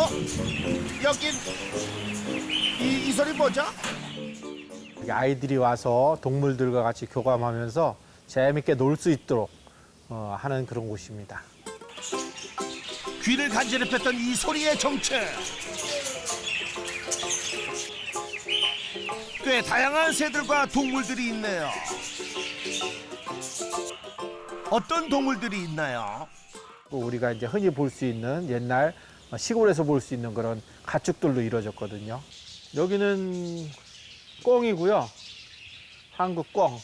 어? 여긴 이, 이 소리 뭐죠? 아이들이 와서 동물들과 같이 교감하면서 재밌게 놀 수 있도록 어, 하는 그런 곳입니다. 귀를 간지럽혔던 이 소리의 정체. 꽤 다양한 새들과 동물들이 있네요. 어떤 동물들이 있나요? 또 우리가 이제 흔히 볼 수 있는 옛날 시골에서 볼 수 있는 그런 가축들로 이루어졌거든요. 여기는 꿩이고요. 한국 꿩.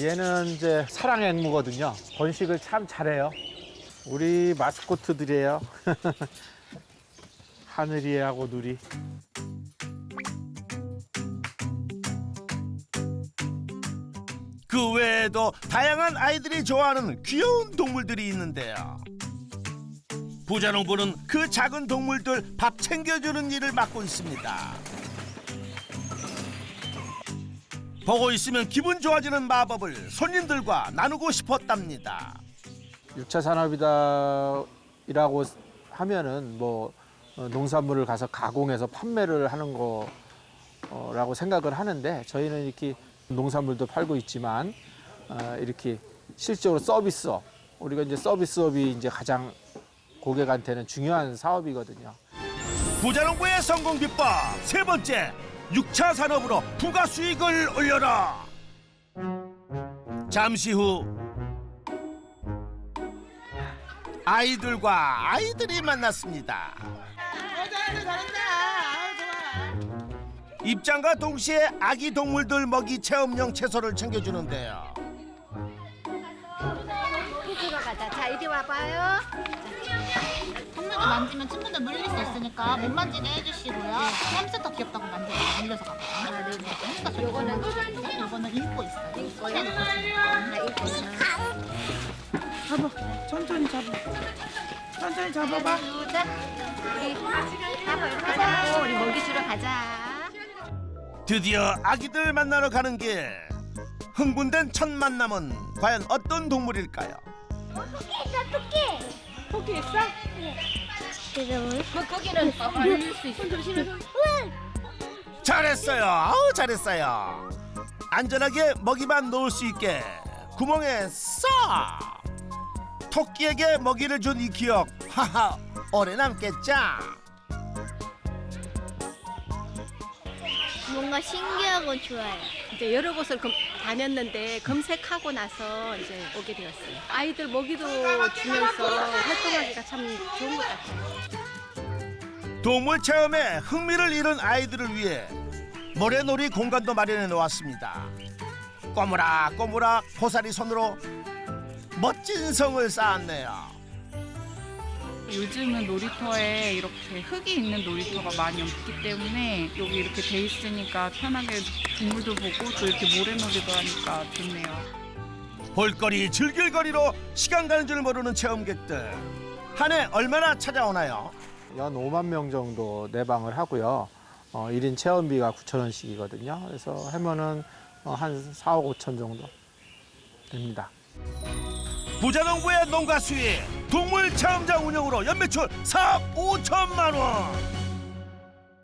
얘는 이제 사랑 앵무거든요. 번식을 참 잘해요. 우리 마스코트들이에요. 하늘이하고 누리. 그 외에도 다양한 아이들이 좋아하는 귀여운 동물들이 있는데요. 부자농부는 그 작은 동물들 밥 챙겨주는 일을 맡고 있습니다. 보고 있으면 기분 좋아지는 마법을 손님들과 나누고 싶었답니다. 6차 산업이다라고 하면은 뭐 어, 농산물을 가서 가공해서 판매를 하는 거라고 생각을 하는데 저희는 이렇게 농산물도 팔고 있지만 어, 이렇게 실적으로 서비스업 우리가 이제 서비스업이 이제 가장 고객한테는 중요한 사업이거든요. 부자농부의 성공 비법 세 번째 6차 산업으로 부가 수익을 올려라. 잠시 후 아이들과 아이들이 만났습니다. 입장과 동시에 아기 동물들 먹이 체험용 채소를 챙겨주는데요. 들어가자. 자, 이리 와봐요. 동물도 만지면 친구들 물릴 수 있으니까 못 만지게 해주시고요. 햄스터 귀엽다고 만지면 물려서 가요. 햄스터 저기 요거는 요거는 읽고 있어요. 있어요. 나 이거는. 잡아 천천히 잡아 천천히 잡아봐 자, 우리 가봐요. 가자. 우리 먹이 주러 가자. 드디어 아기들 만나러 가는 길. 흥분된 첫 만남은 과연 어떤 동물일까요? 토끼 있어? 뭐 거기는 물릴 수 있어. 잘했어요. 아우 잘했어요. 안전하게 먹이만 놓을 수 있게 구멍에 쏴. 토끼에게 먹이를 준 이 기억 하하 오래 남겠죠. 뭔가 신기하고 좋아요. 이제 여러 곳을 검- 다녔는데 검색하고 나서 이제 오게 되었어요. 아이들 먹이도 주면서 활동하기가 참 좋은 것 같아요. 동물 체험에 흥미를 잃은 아이들을 위해 모래놀이 공간도 마련해 놓았습니다. 꼬무락 꼬무락 고사리 손으로 멋진 성을 쌓았네요. 요즘은 놀이터에 이렇게 흙이 있는 놀이터가 많이 없기 때문에 여기 이렇게 돼 있으니까 편하게 동물도 보고 또 이렇게 모래놀이도 하니까 좋네요. 볼거리 즐길거리로 시간 가는 줄 모르는 체험객들 한 해 얼마나 찾아오나요? 연 5만 명 정도 내방을 하고요. 어, 1인 체험비가 9천 원씩이거든요. 그래서 하면은 어, 한 4억 5천 정도 됩니다. 부자농부의 농가 수익 동물 체험장 운영으로 연매출 4억 5천만 원